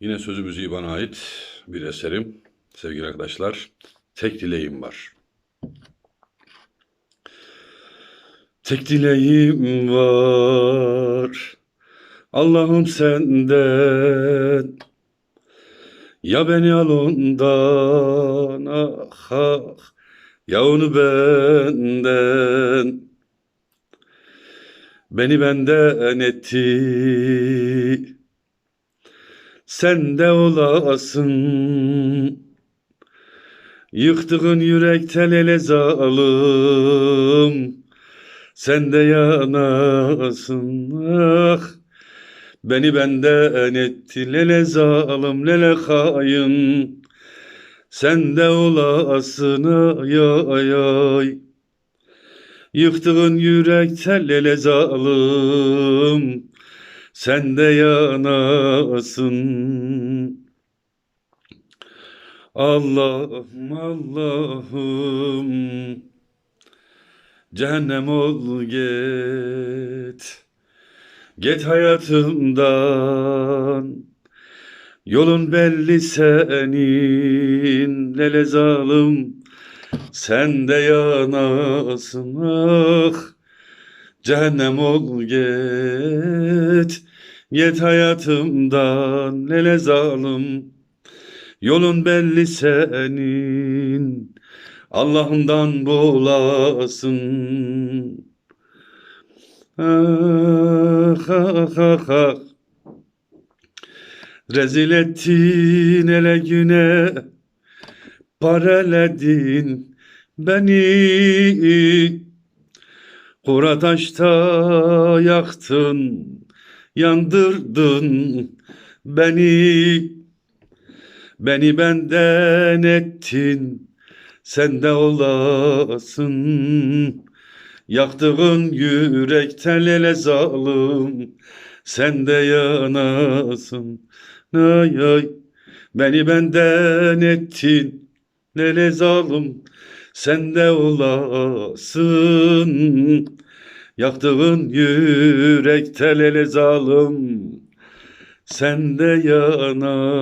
Yine sözü müziği bana ait bir eserim. Sevgili arkadaşlar, tek dileğim var. Tek dileğim var. Allah'ım senden. Ya beni al ondan ah ah. Ya onu benden. Beni benden etti. Sen de olasın. Yıktığın yürek telele zalim. Sen de yanasın. Ah. Beni benden etti lele zalim lele hain. Sen de olasın ay ay ay. Yıktığın yürek tellele zalim. Sen de yanasın. Allah'ım Allah'ım. Cehennem ol git. Git hayatımdan. Yolun belli senin. Lele zalim Sen de yanasın. Ah Cehennem ol git Git hayatımdan Lele zalim Yolun belli senin. Allah'ından bulasın. Ah ah ah ah. Rezil ettin ele güne Pareledin beni. Kura taşta yaktın Yandırdın beni Beni benden ettin, sen de olasın. Yaktığın yürek telele zalim, sen de yanasın. Ay ay, beni benden ettin, lele zalim, sen de olasın. Yaktığın yürek telele zalim, sen de yanasın.